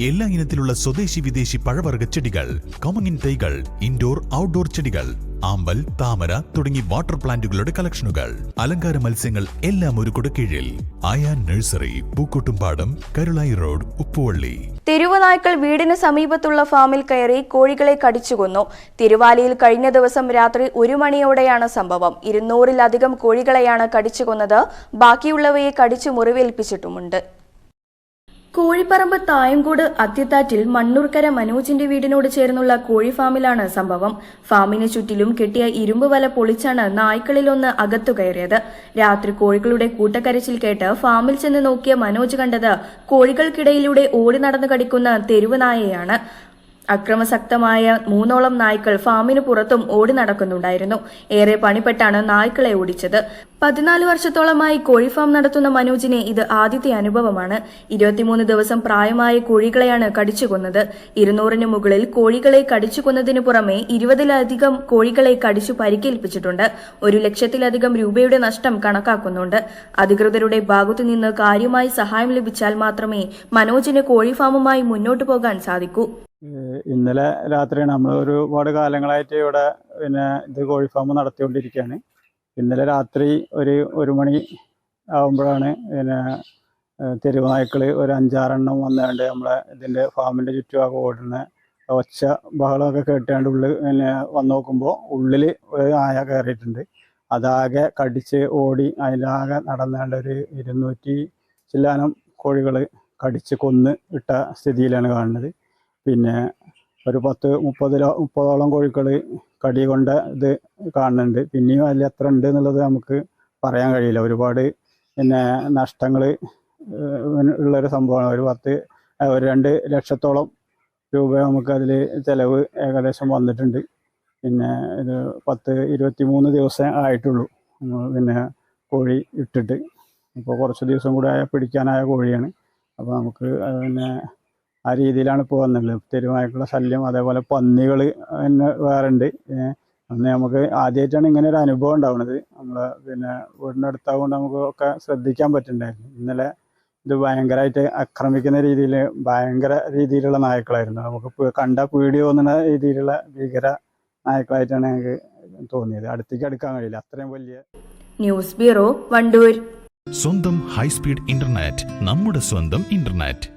എല്ലാ ഇനത്തിലുള്ള സ്വദേശി വിദേശി പഴവർഗ ചെടികൾ കമങ്ങിൻ തൈകൾ ഇൻഡോർ ഔട്ട്ഡോർ ചെടികൾ ആമ്പൽ താമര തുടങ്ങി വാട്ടർ പ്ലാന്റുകളുടെ കളക്ഷനുകൾ അലങ്കാര മത്സ്യങ്ങൾ എല്ലാം ഒരു കീഴിൽ ആയാൻ നഴ്സറി പൂക്കോട്ടുംപാടം കരുളായി റോഡ് ഉപ്പുവള്ളി. തെരുവനായ്ക്കൾ വീടിന് സമീപത്തുള്ള ഫാമിൽ കയറി കോഴികളെ കടിച്ചുകൊന്നു. തിരുവാലിയിൽ കഴിഞ്ഞ ദിവസം രാത്രി ഒരു മണിയോടെയാണ് സംഭവം. ഇരുന്നൂറിലധികം കോഴികളെയാണ് കടിച്ചുകൊന്നത്. ബാക്കിയുള്ളവയെ കടിച്ചു മുറിവേൽപ്പിച്ചിട്ടുമുണ്ട്. കോഴിപ്പറമ്പ് തായങ്കോട് അത്യത്താറ്റിൽ മണ്ണൂർക്കര മനോജിന്റെ വീടിനോട് ചേർന്നുള്ള കോഴി ഫാമിലാണ് സംഭവം. ഫാമിന് ചുറ്റിലും കെട്ടിയ ഇരുമ്പ് വല പൊളിച്ചാണ് നായ്ക്കളിലൊന്ന് അകത്തു കയറിയത്. രാത്രി കോഴികളുടെ കൂട്ടക്കരച്ചിൽ കേട്ട് ഫാമിൽ ചെന്ന് നോക്കിയ മനോജ് കണ്ടത് കോഴികൾക്കിടയിലൂടെ ഓടി നടന്നു കടിക്കുന്ന തെരുവ് നായയാണ്. അക്രമസക്തമായ മൂന്നോളം നായ്ക്കൾ ഫാമിന് പുറത്തും ഓടി നടക്കുന്നുണ്ടായിരുന്നു. ഏറെ പണിപ്പെട്ടാണ് നായ്ക്കളെ ഓടിച്ചത്. പതിനാല് വർഷത്തോളമായി കോഴി ഫാം നടത്തുന്ന മനോജിനെ ഇത് ആദ്യത്തെ അനുഭവമാണ്. ഇരുപത്തിമൂന്ന് ദിവസം പ്രായമായ കോഴികളെയാണ് കടിച്ചുകൊന്നത്. ഇരുന്നൂറിന് മുകളിൽ കോഴികളെ കടിച്ചുകൊന്നതിനു പുറമെ ഇരുപതിലധികം കോഴികളെ കടിച്ചു പരിക്കേൽപ്പിച്ചിട്ടുണ്ട്. ഒരു ലക്ഷത്തിലധികം രൂപയുടെ നഷ്ടം കണക്കാക്കുന്നുണ്ട്. അധികൃതരുടെ ഭാഗത്തുനിന്ന് കാര്യമായി സഹായം ലഭിച്ചാൽ മാത്രമേ മനോജിന് കോഴി ഫാമുമായി മുന്നോട്ടു പോകാൻ സാധിക്കൂ. ഇന്നലെ രാത്രിയാണ് നമ്മൾ ഒരുപാട് കാലങ്ങളായിട്ട് ഇവിടെ പിന്നെ ഇത് കോഴി ഫാം നടത്തിക്കൊണ്ടിരിക്കുകയാണ്. ഇന്നലെ രാത്രി ഒരു ഒരു മണി ആകുമ്പോഴാണ് പിന്നെ തെരുവ് നായ്ക്കൾ ഒരു അഞ്ചാറെണ്ണം വന്നുകൊണ്ട് നമ്മളെ ഇതിന്റെ ഫാമിന്റെ ചുറ്റുമൊക്കെ ഓടുന്ന ഒച്ച ബഹളമൊക്കെ കേട്ടുകൊണ്ട് ഉള്ളിൽ പിന്നെ വന്ന് നോക്കുമ്പോൾ ഉള്ളിൽ ഒരു ആയ കയറിയിട്ടുണ്ട്. അതാകെ കടിച്ച് ഓടി അതിലാകെ നടന്നുകൊണ്ട് ഒരു ഇരുന്നൂറ്റി ചില്ലാനം കോഴികൾ കടിച്ച് കൊന്ന് ഇട്ട സ്ഥിതിയിലാണ് കാണുന്നത്. പിന്നെ ഒരു പത്ത് മുപ്പതിലോ മുപ്പതോളം കോഴികൾ കടി കൊണ്ട ഇത് കാണുന്നുണ്ട്. പിന്നെയും അതിൽ എത്ര ഉണ്ട് എന്നുള്ളത് നമുക്ക് പറയാൻ കഴിയില്ല. ഒരുപാട് പിന്നെ നഷ്ടങ്ങൾ ഉള്ളൊരു സംഭവമാണ്. ഒരു പത്ത് ഒരു രണ്ട് ലക്ഷത്തോളം രൂപ നമുക്ക് അതിൽ ചിലവ് ഏകദേശം വന്നിട്ടുണ്ട്. പിന്നെ ഇത് പത്ത് ഇരുപത്തി മൂന്ന് ദിവസം ആയിട്ടുള്ളൂ. പിന്നെ കോഴി ഇട്ടിട്ട്. ഇപ്പോൾ കുറച്ച് ദിവസം കൂടെ ആയ പിടിക്കാനായ കോഴിയാണ്. അപ്പോൾ നമുക്ക് പിന്നെ ആ രീതിയിലാണ് ഇപ്പോൾ വന്നിട്ടുള്ളത്. സ്ഥിരമായിട്ടുള്ള ശല്യം അതേപോലെ പന്നികൾ പിന്നെ വേറെ ഉണ്ട് അന്ന് നമുക്ക് ആദ്യമായിട്ടാണ് ഇങ്ങനെ ഒരു അനുഭവം ഉണ്ടാവുന്നത് നമ്മൾ പിന്നെ വീടിന്റെ അടുത്താവുകൊണ്ട് നമുക്ക് ഒക്കെ ശ്രദ്ധിക്കാൻ പറ്റുന്നുണ്ടായിരുന്നു ഇന്നലെ ഇത് ഭയങ്കരമായിട്ട് ആക്രമിക്കുന്ന രീതിയിൽ ഭയങ്കര രീതിയിലുള്ള നായ്ക്കളായിരുന്നു. നമുക്ക് കണ്ട പേടി തോന്നുന്ന രീതിയിലുള്ള ഭീകര നായ്ക്കളായിട്ടാണ് ഞങ്ങൾക്ക് തോന്നിയത്. അടുത്തേക്ക് അടുക്കാൻ കഴിയില്ല. അത്രയും വലിയ ന്യൂസ് ബ്യൂറോ വണ്ടൂർ. സ്വന്തം ഹൈസ്പീഡ് ഇന്റർനെറ്റ് നമ്മുടെ സ്വന്തം ഇന്റർനെറ്റ്.